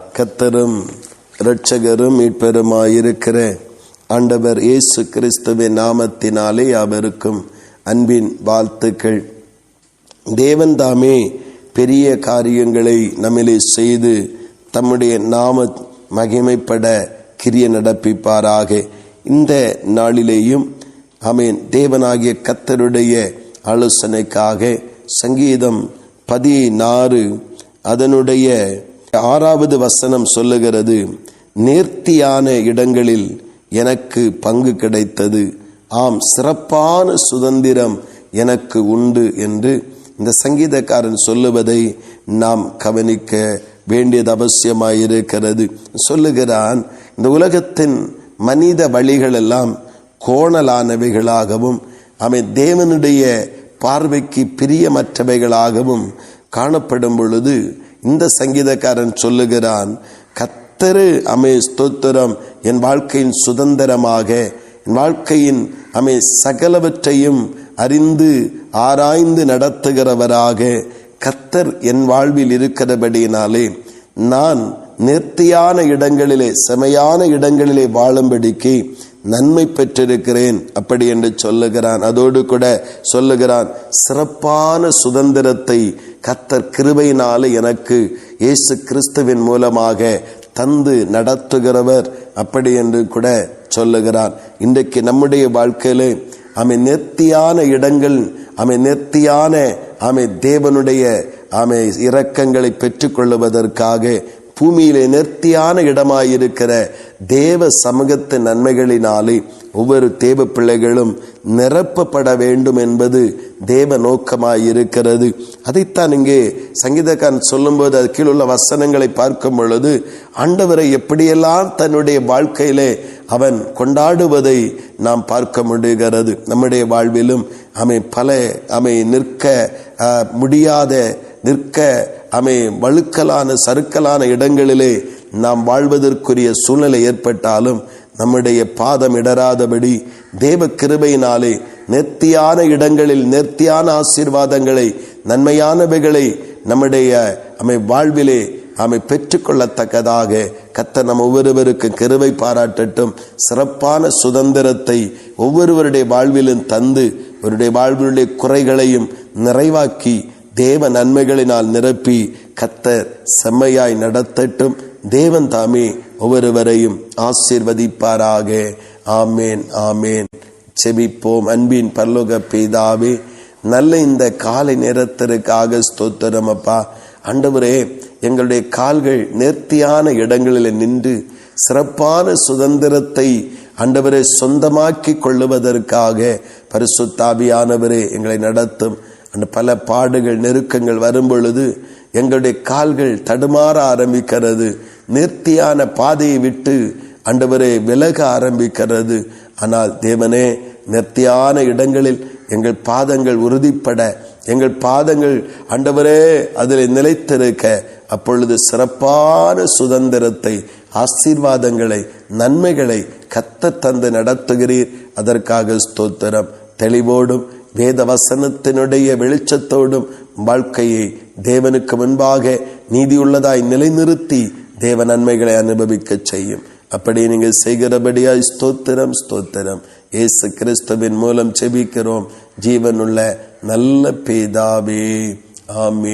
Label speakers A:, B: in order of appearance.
A: கத்தரும் இரட்சகரும் மீட்பெருமாயிருக்கிற ஆண்டவர் இயேசு கிறிஸ்துவின் நாமத்தினாலே அவருக்கும் அன்பின் வாழ்த்துக்கள். தேவன் தாமே பெரிய காரியங்களை நம்மிலே செய்து தம்முடைய நாம மகிமைப்பட கிரிய நடப்பிப்பாராக. இந்த நாளிலேயும் அமேன் தேவனாகிய கத்தருடைய ஆலோசனைக்காக சங்கீதம் பதினாறு அதனுடைய ஆறாவது வசனம் சொல்லுகிறது நேர்த்தியான இடங்களில் எனக்கு பங்கு கிடைத்தது. ஆம் சிறப்பான சுதந்திரம் எனக்கு உண்டு என்று இந்த சங்கீதக்காரன் சொல்லுவதை நாம் கவனிக்க வேண்டியது அவசியமாயிருக்கிறது. சொல்லுகிறான் இந்த உலகத்தின் மனித வழிகளெல்லாம் கோணலானவைகளாகவும் அவை தேவனுடைய பார்வைக்கு பிரியமற்றவைகளாகவும் காணப்படும் பொழுது இந்த சங்கீதக்காரன் சொல்லுகிறான் கத்தரு அமே ஸ்தோத்திரம் என் வாழ்க்கையின் சுதந்திரமாக என் வாழ்க்கையின் அமே சகலவற்றையும் அறிந்து ஆராய்ந்து நடத்துகிறவராக கத்தர் என் வாழ்வில் இருக்கிறபடியினாலே நான் நேர்த்தியான இடங்களிலே செமையான இடங்களிலே வாழும்படிக்கு நன்மை பெற்றிருக்கிறேன் அப்படி என்று சொல்லுகிறான். அதோடு கூட சொல்லுகிறான் சிறப்பான சுதந்திரத்தை கத்தர் கிருபையினாலே எனக்கு இயேசு கிறிஸ்துவின் மூலமாக தந்து நடத்துகிறவர் அப்படி என்று கூட சொல்லுகிறான் இன்றைக்கு நம்முடைய வாழ்க்கையிலே அமை நேர்த்தியான இடங்கள் அமை நேர்த்தியான அமை தேவனுடைய அமை இரக்கங்களை பெற்றுக்கொள்வதற்காக பூமியிலே நேர்த்தியான இடமாயிருக்கிற தேவ சமூகத்து நன்மைகளினாலே ஒவ்வொரு தேவ பிள்ளைகளும் நிரப்பப்பட வேண்டும் என்பது தேவ நோக்கமாயிருக்கிறது. அதைத்தான் இங்கே சங்கீதக்காரன் சொல்லும்போது அது கீழுள்ள வசனங்களை பார்க்கும் பொழுது ஆண்டவரை எப்படியெல்லாம் தன்னுடைய வாழ்க்கையிலே அவன் கொண்டாடுவதை நாம் பார்க்க முடிகிறது. நம்முடைய வாழ்விலும் அமை பல அமை நிற்க முடியாத நிற்க அமை வழுக்கலான சறுக்கலான இடங்களிலே நாம் வாழ்வதற்குரிய சூழ்நிலை ஏற்பட்டாலும் நம்முடைய பாதம் இடராதபடி தேவ கிருபையினாலே நேர்த்தியான இடங்களில் நேர்த்தியான ஆசீர்வாதங்களை நன்மையானவைகளை நம்முடைய அமை வாழ்விலே அமை பெற்றுக்கொள்ளத்தக்கதாக கத்த நம் ஒவ்வொருவருக்கும் கிருவை பாராட்டட்டும். சிறப்பான சுதந்திரத்தை ஒவ்வொருவருடைய வாழ்விலும் தந்து அவருடைய வாழ்வினுடைய குறைகளையும் நிறைவாக்கி தேவ நன்மைகளினால் நிரப்பி கத்தர் செம்மையாய் நடத்தட்டும். தேவன் தாமே ஒவ்வொருவரையும் ஆசீர்வதிப்பாராக. ஆமேன் ஆமேன். செபிப்போம். அன்பின் பல்லோக பிதாவே நல்ல இந்த காலை நேரத்திற்காக ஸ்தோத்திரம் அப்பா. அண்டவரே எங்களுடைய கால்கள் நேர்த்தியான இடங்களில் நின்று சிறப்பான சுதந்திரத்தை அண்டவரை சொந்தமாக்கி கொள்ளுவதற்காக பரிசுத்தாபியானவரே எங்களை நடத்தும். பல பாடுகள் நெருக்கங்கள் வரும்பொழுது எங்களுடைய கால்கள் தடுமாற ஆரம்பிக்கிறது. நேர்த்தியான பாதையை விட்டு அண்டவரே விலக ஆரம்பிக்கிறது. ஆனால் தேவனே நேர்த்தியான இடங்களில் எங்கள் பாதங்கள் உறுதிப்பட எங்கள் பாதங்கள் அண்டவரே அதில் நிலைத்திருக்க அப்பொழுது சிறப்பான சுதந்திரத்தை ஆசீர்வாதங்களை நன்மைகளை கத்த தந்து நடத்துகிறீர். அதற்காக ஸ்தோத்திரம். தெளிவோடும் வேத வசனத்தினுடைய வெளிச்சத்தோடும் வாழ்க்கையை தேவனுக்கு முன்பாக நீதியுள்ளதாய் நிலைநிறுத்தி தேவ நன்மைகளை அனுபவிக்க செய்யும். அப்படி நீங்கள் செய்கிறபடியாய் ஸ்தோத்திரம் ஸ்தோத்திரம். இயேசு கிறிஸ்துவின் மூலம் செபிக்கிறோம் ஜீவனுள்ள நல்ல பேதாவே ஆமே